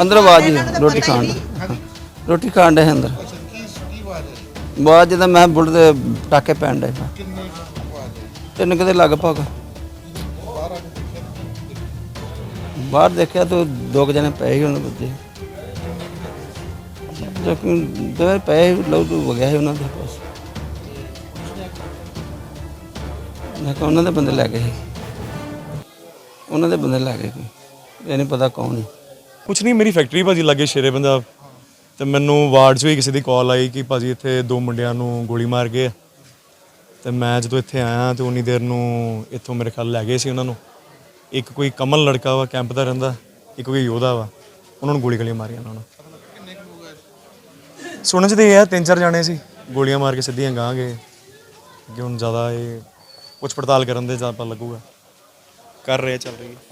ਅੰਦਰ ਆਵਾਜ਼ ਹੀ ਹੈ, ਰੋਟੀ ਖਾਣ ਦੀ। ਰੋਟੀ ਖਾਣ ਦੇ ਅੰਦਰ। ਬਾਅਦ ਜਦੋਂ ਮੈਂ ਬੁੱਢ ਦੇ ਟਾਕੇ ਪੈਣ ਦੇ ਤਿੰਨ ਕਿਤੇ ਲਗਭਗ। ਬਾਹਰ ਦੇਖਿਆ ਤਾਂ ਦੋ ਕੁ ਜਣੇ ਪਏ ਹੀ ਉਹਨਾਂ ਬੱਚੇ। ਲੇਕਿਨ ਦੋਵੇਂ ਪਏ ਲਊ ਤੋਂ ਵਗਿਆ ਸੀ ਉਹਨਾਂ ਦੇ ਪਾਸ। ਮੈਂ ਕਿਹਾ ਉਹਨਾਂ ਦੇ ਬੰਦੇ ਲੈ ਗਏ ਸੀ। ਉਹਨਾਂ ਦੇ ਬੰਦੇ ਲੈ ਗਏ ਕੋਈ ਇਹ ਨਹੀਂ ਪਤਾ ਕੌਣ ਹੈ ਕੁਛ ਨਹੀਂ ਮੇਰੀ ਫੈਕਟਰੀ ਭਾਜੀ ਲੱਗੇ ਸ਼ੇਰੇ ਪੰਜਾਬ ਤੇ ਮੈਨੂੰ ਵਾਰਡ 'ਚ ਵੀ ਕਿਸੇ ਦੀ ਕਾਲ ਆਈ ਕਿ ਭਾਜੀ ਇੱਥੇ ਦੋ ਮੁੰਡਿਆਂ ਨੂੰ ਗੋਲੀ ਮਾਰ ਗਏ ਆ। ਤੇ ਮੈਂ ਜਦੋਂ ਇੱਥੇ ਆਇਆ ਤੇ ਉਨੀ ਦੇਰ ਨੂੰ ਇੱਥੋਂ ਮੇਰੇ ਖਿਆਲ ਲੈ ਗਏ ਸੀ ਉਹਨਾਂ ਨੂੰ। ਇੱਕ ਕੋਈ ਕਮਲ ਲੜਕਾ ਵਾ ਕੈਂਪ ਦਾ ਰਹਿੰਦਾ ਇੱਕ ਕੋਈ ਯੋਧਾ ਵਾ ਉਹਨਾਂ ਨੂੰ ਗੋਲੀ ਗਲੀਆਂ ਮਾਰੀਆਂ ਉਹਨਾਂ ਨੂੰ। ਸੁਣਨ ਚ ਤੇ ਇਹ ਆ ਤਿੰਨ ਚਾਰ ਜਾਣੇ ਸੀ ਗੋਲੀਆਂ ਮਾਰ ਕੇ ਸਿੱਧੀਆਂ ਗਾਂ ਗਏ। ਕਿ ਹੁਣ ਜ਼ਿਆਦਾ ਇਹ ਪੁੱਛ ਪੜਤਾਲ ਕਰਨ ਦੇ ਜ਼ਿਆਦਾ ਪਤਾ ਲੱਗੂਗਾ। ਕਰ ਰਹੇ ਆ, ਚੱਲ ਰਹੀ ਹੈ।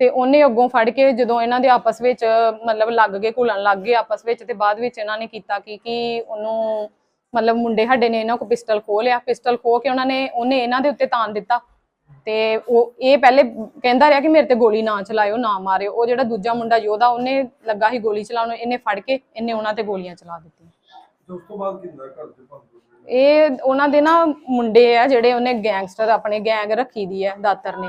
ਤੇ ਉਹਨੇ ਅੱਗੋਂ ਫੜ ਕੇ ਜਦੋਂ ਇਹਨਾਂ ਦੇ ਆਪਸ ਵਿੱਚ ਮਤਲਬ ਲੱਗ ਗਏ ਘੁਲਣ ਲੱਗ ਗਏ ਆਪਸ ਵਿੱਚ ਤੇ ਬਾਅਦ ਵਿੱਚ ਇਹਨਾਂ ਨੇ ਕੀਤਾ ਕੀ ਕਿ ਉਹਨੂੰ ਮਤਲਬ ਮੁੰਡੇ ਸਾਡੇ ਨੇ ਇਹਨਾਂ ਕੋ ਪਿਸਟਲ ਖੋਹ ਲਿਆ ਪਿਸਟਲ ਖੋਹ ਕੇ ਉਹਨਾਂ ਨੇ ਉਹਨੇ ਇਹਨਾਂ ਦੇ ਉੱਤੇ ਤਾਨ ਦਿੱਤਾ। ਤੇ ਉਹ ਇਹ ਪਹਿਲੇ ਕਹਿੰਦਾ ਰਿਹਾ ਕਿ ਮੇਰੇ ਤੇ ਗੋਲੀ ਨਾ ਚਲਾਇਓ ਨਾ ਮਾਰਿਓ। ਉਹ ਜਿਹੜਾ ਦੂਜਾ ਮੁੰਡਾ ਯੋਧਾ ਉਹਨੇ ਲੱਗਾ ਸੀ ਗੋਲੀ ਚਲਾਉਣ ਇਹਨੇ ਫੜ ਕੇ ਇਹਨੇ ਉਹਨਾਂ ਤੇ ਗੋਲੀਆਂ ਚਲਾ ਦਿੱਤੀਆਂ। ਉਸ ਤੋਂ ਬਾਅਦ ਕਿੰਨਾ ਘਰ ਦੇ ਭੰਗ ਇਹ ਉਹਨਾਂ ਦੇ ਨਾ ਮੁੰਡੇ ਆ ਜਿਹੜੇ ਉਹਨੇ ਗੈਂਗਸਟਰ ਆਪਣੇ ਗੈਂਗ ਰੱਖੀ ਦੀ ਹੈ ਦਾਤਰ ਨੇ।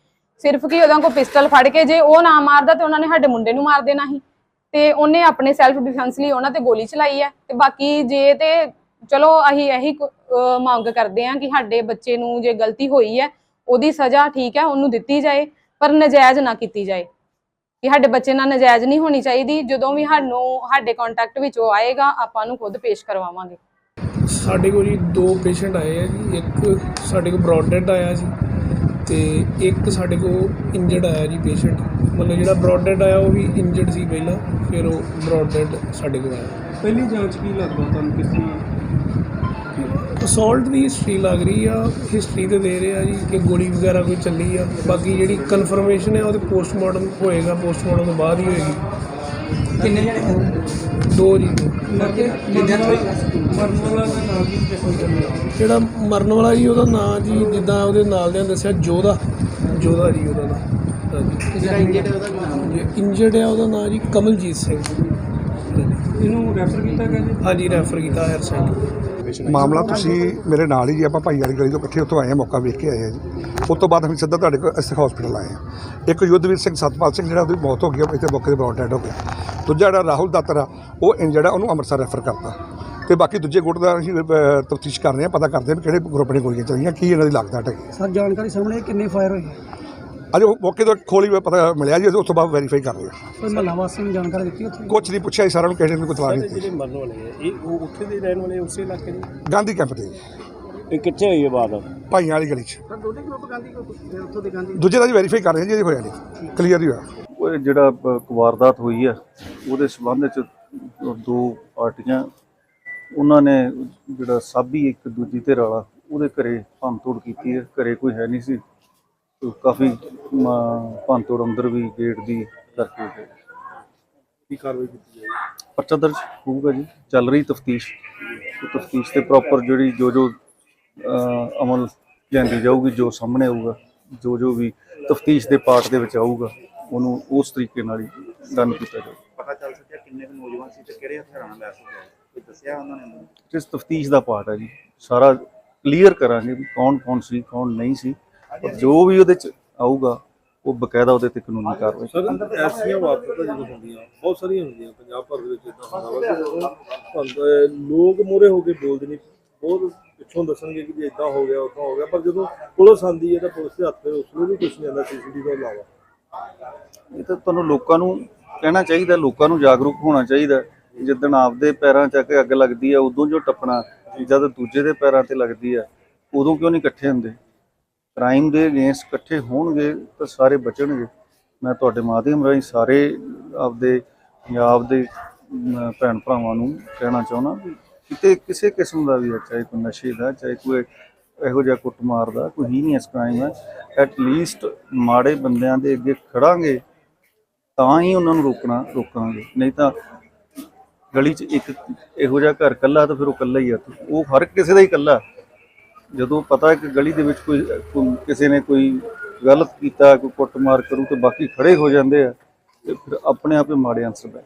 ਸਿਰਫ ਕਿ ਉਹਦਾ ਕੋਲ ਪਿਸਟਲ ਫੜ ਕੇ ਜੇ ਉਹ ਨਾ ਮਾਰਦਾ ਤੇ ਉਹਨਾਂ ਨੇ ਸਾਡੇ ਮੁੰਡੇ ਨੂੰ ਮਾਰ ਦੇਣਾ ਸੀ। ਤੇ ਉਹਨੇ ਆਪਣੇ ਸੈਲਫ ਡਿਫੈਂਸ ਲਈ ਉਹਨਾਂ ਤੇ ਗੋਲੀ ਚਲਾਈ ਹੈ ਤੇ ਬਾਕੀ ਜੇ ਤੇ ਚਲੋ ਅਸੀਂ ਇਹੀ ਮੰਗ ਕਰਦੇ ਹਾਂ ਕਿ ਸਾਡੇ ਬੱਚੇ ਨੂੰ ਜੇ ਗਲਤੀ ਹੋਈ ਹੈ, ਉਹਦੀ ਸਜ਼ਾ ਠੀਕ ਹੈ, ਉਹਨੂੰ ਦਿੱਤੀ ਜਾਏ, ਪਰ ਨਜਾਇਜ਼ ਨਾ ਕੀਤੀ ਜਾਏ। ਕਿ ਸਾਡੇ ਬੱਚੇ ਨਾਲ ਨਜਾਇਜ਼ ਨਹੀਂ ਹੋਣੀ ਚਾਹੀਦੀ। ਜਦੋਂ ਵੀ ਸਾਨੂੰ, ਸਾਡੇ ਕੰਟੈਕਟ ਵਿੱਚ ਉਹ ਆਏਗਾ, ਆਪਾਂ ਨੂੰ ਖੁਦ ਪੇਸ਼ ਕਰਵਾਵਾਂਗੇ। ਸਾਡੇ ਕੋਲ ਜੀ ਦੋ ਪੇਸ਼ੈਂਟ ਆਏ ਆ ਜੀ। ਇੱਕ ਸਾਡੇ ਕੋਲ ਬ੍ਰੌਡ ਡੈਡ ਆਇਆ ਜੀ। ਤੇ ਇੱਕ ਸਾਡੇ ਕੋਲ ਇੰਜਰਡ ਆਇਆ ਜੀ ਪੇਸ਼ੈਂਟ ਮਤਲਬ ਜਿਹੜਾ ਬ੍ਰੌਡ ਡੈਡ ਆਇਆ ਉਹ ਵੀ ਇੰਜਰਡ ਸੀ ਪਹਿਲਾਂ ਫਿਰ ਉਹ ਬ੍ਰੌਡ ਡੈਡ ਸਾਡੇ ਕੋਲ ਆਇਆ। ਪਹਿਲੀ ਜਾਂਚ ਕੀ ਲੱਗਦਾ ਤੁਹਾਨੂੰ ਕਿਸ ਅਸੌਲਟ ਦੀ ਹਿਸਟਰੀ ਲੱਗ ਰਹੀ ਆ ਹਿਸਟਰੀ ਤੇ ਦੇ ਰਹੇ ਜੀ ਕਿ ਗੋਲੀ ਵਗੈਰਾ ਕੋਈ ਚੱਲੀ ਆ। ਬਾਕੀ ਜਿਹੜੀ ਕਨਫਰਮੇਸ਼ਨ ਹੈ ਉਹਦੇ ਪੋਸਟਮਾਰਟਮ ਹੋਏਗਾ ਪੋਸਟਮਾਰਟਮ ਤੋਂ ਬਾਅਦ ਹੀ ਹੋਏਗੀ। ਕਿੰਨੇ ਜਣੇ ਦੋ ਜੀ। ਦੋ। ਲੱਗੇ ਜਿੱਦਾਂ ਹੋਈ ਮਰਨ ਵਾਲਾ ਦਾ ਨਾਮ ਕੀ ਕਿਸਮ ਕਰਨਾ ਜਿਹੜਾ ਮਰਨ ਵਾਲਾ ਜੀ ਉਹਦਾ ਨਾਂ ਜੀ ਜਿੱਦਾਂ ਉਹਦੇ ਨਾਲ ਦੇ ਦੱਸਿਆ ਜੋਧਾ। ਜੋਧਾ ਜੀ ਉਹਦਾ ਨਾਂ। ਜਿਹੜਾ ਇੰਜਰਡ ਉਹਦਾ ਨਾਮ ਇੰਜਰਡ ਹੈ ਉਹਦਾ ਨਾਂ ਜੀ ਕਮਲਜੀਤ ਸਿੰਘ। ਹਾਂਜੀ। ਇਹਨੂੰ ਰੈਫਰ ਕੀਤਾ ਗਿਆ ਜੀ? ਹਾਂਜੀ ਰੈਫਰ ਕੀਤਾ ਹਾਇਰ ਸੈਂਟਰ ਮਾਮਲਾ ਤੁਸੀਂ ਮੇਰੇ ਨਾਲ ਹੀ ਜੀ ਆਪਾਂ ਭਾਈ ਵਾਲੀ ਗਲੀ ਤੋਂ ਇਕੱਠੇ ਉੱਥੋਂ ਆਏ ਹਾਂ ਮੌਕਾ ਵੇਖ ਕੇ ਆਏ ਹਾਂ ਜੀ। ਉਸ ਤੋਂ ਬਾਅਦ ਅਸੀਂ ਸਿੱਧਾ ਤੁਹਾਡੇ ਕੋਲ ਇਸ ਹਸਪੀਟਲ ਆਏ ਹਾਂ। ਇੱਕ ਯੁੱਧਵੀਰ ਸਿੰਘ ਸਤਪਾਲ ਸਿੰਘ ਜਿਹੜਾ ਉਹਦੀ ਮੌਤ ਹੋ ਗਈ ਆ, ਇੱਥੇ ਮੌਕੇ ਤੇ ਬ੍ਰੌਡ ਡੈਡ ਹੋ ਗਿਆ। ਦੂਜਾ ਜਿਹੜਾ ਰਾਹੁਲ ਦਾਤਰ ਆ ਉਹ ਇੰਜਰਡ ਆ ਉਹਨੂੰ ਅੰਮ੍ਰਿਤਸਰ ਰੈਫਰ ਕਰਤਾ। ਤੇ ਬਾਕੀ ਦੂਜੇ ਗੁੱਟ ਦਾ ਅਸੀਂ ਤਫਤੀਸ਼ ਕਰ ਰਹੇ ਹਾਂ ਪਤਾ ਕਰਦੇ ਹਾਂ ਵੀ ਕਿਹੜੇ ਗਰੁੱਪ ਨੇ ਗੋਲੀਆਂ ਚਲਾਈਆਂ ਕੀ ਇਹਨਾਂ ਦੀ ਲਾਗਤ ਹੈਗੀ ਸਰ ਜਾਣਕਾਰੀ ਸਾਹਮਣੇ ਕਿੰਨੇ ਫਾਇਰ ਹੋਏ? ਅਜੇ ਉਹ ਮੌਕੇ ਤੋਂ ਖੋਲੀ ਹੋਈ ਪਤਾ ਮਿਲਿਆ ਜੀ ਉਸ ਤੋਂ ਬਾਅਦ ਵੈਰੀਫਾਈ ਕਰ ਰਹੇ ਹਾਂ। ਕੋਈ ਮਹੱਲਾ ਵਾਸੀ ਨੂੰ ਜਾਣਕਾਰੀ ਦਿੱਤੀ ਉੱਥੇ? ਕੁਛ ਨਹੀਂ ਪੁੱਛਿਆ ਜੀ ਸਾਰਿਆਂ ਨੂੰ ਕਿਸੇ ਨੇ ਕੋਈ ਤਲਾਹ ਨਹੀਂ ਦਿੱਤੀ। ਮਰਨ ਵਾਲੇ ਆ ਇਹ ਉਹ ਉੱਥੇ ਦੇ ਰਹਿਣ ਵਾਲੇ ਉਸੇ ਇਲਾਕੇ ਦੇ? ਗਾਂਧੀ ਕੈਂਪ ਤੇ ਜੀ, ਇਹ ਕਿੱਥੇ ਹੋਈ ਹੈ ਬਾਤ? ਭਾਈਆਂ ਵਾਲੀ ਗਲੀ 'ਚ। ਸਰ ਦੋਨੇ ਗਰੁੱਪ ਗਾਂਧੀ ਉੱਥੋਂ ਦੇ ਗਾਂਧੀ ਦੂਜੇ ਦਾ ਜੀ ਵੈਰੀਫਾਈ ਕਰ ਰਹੇ ਹਾਂ ਜੀ ਅਜੇ ਹੋਇਆ ਨਹੀਂ ਕਲੀਅਰ ਹੀ ਹੋਇਆ। ਉਹ ਜਿਹੜਾ ਬ- ਵਾਰਦਾਤ ਹੋਈ ਹੈ ਉਹਦੇ ਸਬੰਧ ਚ ਦੋ ਪਾਰਟੀਆਂ ਉਹਨਾਂ ਨੇ ਜਿਹੜਾ ਸਾਬੀ ਇੱਕ ਦੂਜੀ ਧਿਰ ਵਾਲਾ ਉਹਦੇ ਘਰੇ ਭੰਨਤੋੜ ਕੀਤੀ ਹੈ ਘਰੇ ਕੋਈ ਹੈ ਨਹੀਂ ਸੀ। ਤੇ ਕਾਫੀ ਮ, ਭੰਨਤੋੜ ਅੰਦਰ ਵੀ ਗੇਟ ਦੀ ਕਰਕੇ ਕੀ ਕਾਰਵਾਈ ਕੀਤੀ ਜਾਏਗੀ ਪਰਚਾ ਦਰਜ ਹੋਊਗਾ ਜੀ। ਚੱਲ ਰਹੀ ਤਫਤੀਸ਼। ਤਫਤੀਸ਼ ਤੇ ਪ੍ਰੋਪਰ ਜਿਹੜੀ ਜੋ ਜੋ ਅਮਲ ਲਿਆਂਦੀ ਜਾਊਗੀ ਜੋ ਸਾਹਮਣੇ ਆਊਗਾ ਜੋ ਜੋ ਵੀ ਤਫਤੀਸ਼ ਦੇ ਪਾਰਟ ਦੇ ਵਿੱਚ ਆਊਗਾ ਉਹਨੂੰ ਉਸ ਤਰੀਕੇ ਨਾਲ ਹੀ ਡਨ ਕੀਤਾ ਜਾਊਗਾ ਪਤਾ ਚੱਲ ਸਕਿਆ ਕਿੰਨੇ ਕੁ ਨੌਜਵਾਨ ਸੀ ਤੇ ਕਿਹੜੇ ਹਥਿਆਰਾਂ ਨਾਲ ਲੈਸ ਹੋਏ ਕੋਈ ਦੱਸਿਆ ਉਹਨਾਂ ਨੇ ਇਸ ਤਫਤੀਸ਼ ਦਾ ਪਾਰਟ ਹੈ ਜੀ। ਸਾਰਾ ਕਲੀਅਰ ਕਰਾਂਗੇ ਵੀ ਕੌਣ ਕੌਣ ਸੀ ਕੌਣ ਨਹੀਂ ਸੀ। ਔਰ ਜੋ ਵੀ ਉਹਦੇ ਚ ਆਊਗਾ ਉਹ ਬਕਾਇਦਾ ਉਹਦੇ ਤੇ ਕਾਨੂੰਨੀ ਕਾਰਵਾਈ ਸਰ ਐਸੀਆਂ ਵਾਰਦਾਤਾਂ ਜਦੋਂ ਹੁੰਦੀਆਂ ਬਹੁਤ ਸਾਰੀਆਂ ਹੁੰਦੀਆਂ ਪੰਜਾਬ ਭਰ ਦੇ ਵਿੱਚ ਇਦਾਂ ਹੁੰਦਾ ਵਾ ਲੋਕ ਮੂਹਰੇ ਹੋ ਕੇ ਬੋਲਦੇ ਨਹੀਂ ਬਹੁਤ ਪਿੱਛੋਂ ਦੱਸਣਗੇ ਕਿ ਇਦਾਂ ਹੋ ਗਿਆ ਉਦਾਂ ਹੋ ਗਿਆ ਪਰ ਜਦੋਂ ਪੁਲਿਸ ਆਂਦੀ ਹੈ ਤਾਂ ਪੁਲਿਸ ਦੇ ਹੱਥ ਉਸ ਨੂੰ ਵੀ ਕੁਝ ਨਹੀਂ ਆਉਂਦਾ ਸੀਸੀਟੀਵੀ ਤੋਂ ਇਲਾਵਾ। ਇਹ ਤਾਂ ਤੁਹਾਨੂੰ ਲੋਕਾਂ ਨੂੰ ਕਹਿਣਾ ਚਾਹੀਦਾ ਲੋਕਾਂ ਨੂੰ ਜਾਗਰੂਕ ਹੋਣਾ ਚਾਹੀਦਾ। ਜਿੱਦਣ ਆਪਦੇ ਪੈਰਾਂ 'ਚ ਅੱਗ ਲੱਗਦੀ ਆ ਉਦੋਂ ਜੋ ਟੱਪਣਾ ਜਦ ਦੂਜੇ ਦੇ ਪੈਰਾਂ ਤੇ ਲੱਗਦੀ ਆ ਉਦੋਂ ਕਿਉਂ ਨਹੀਂ ਇਕੱਠੇ ਹੁੰਦੇ? ਕ੍ਰਾਈਮ ਦੇ ਅਗੇਂਸਟ ਇਕੱਠੇ ਹੋਣਗੇ ਤਾਂ ਸਾਰੇ ਬਚਣਗੇ। ਮੈਂ ਤੁਹਾਡੇ ਮਾਧਿਅਮ ਰਾਹੀਂ ਸਾਰੇ ਆਪਦੇ ਪੰਜਾਬ ਦੇ ਭੈਣ ਭਰਾਵਾਂ ਨੂੰ ਕਹਿਣਾ ਚਾਹੁੰਦਾ ਵੀ ਕਿਤੇ ਕਿਸੇ ਕਿਸਮ ਦਾ ਵੀ ਹੈ, ਚਾਹੇ ਕੋਈ ਨਸ਼ੇ ਦਾ, ਚਾਹੇ ਕੋਈ ਇਹੋ ਜਿਹਾ ਕੁੱਟਮਾਰ ਦਾ, ਕੋਈ ਹੀਨੀਅਸ ਕ੍ਰਾਈਮ ਹੈ ਐਟ ਲੀਸਟ ਮਾੜੇ ਬੰਦਿਆਂ ਦੇ ਅੱਗੇ ਖੜਾਂਗੇ, ਤਾਂ ਹੀ ਉਹਨਾਂ ਨੂੰ ਰੋਕਣਾ, ਰੋਕਾਂਗੇ। ਨਹੀਂ ਤਾਂ ਗਲੀ 'ਚ ਇੱਕ ਇਹੋ ਜਿਹਾ ਘਰ ਕੱਲਾ ਤਾਂ ਫਿਰ ਉਹ ਕੱਲਾ ਹੀ ਆ। ਉਹ ਹਰ ਕਿਸੇ ਦਾ ਹੀ ਕੱਲਾ ਜਦੋਂ ਪਤਾ ਕਿ ਗਲੀ ਦੇ ਵਿੱਚ ਕੋਈ, ਕੋਈ- ਕਿਸੇ ਨੇ ਕੋਈ ਗਲਤ ਕੀਤਾ, ਕੋਈ ਕੁੱਟਮਾਰ ਕਰੂ ਤੇ ਬਾਕੀ ਖੜੇ ਹੋ ਜਾਂਦੇ ਆ, ਤੇ ਫਿਰ ਆਪਣੇ ਆਪੇ ਮਾੜੇ ਅਨਸਰ ਬੈਠ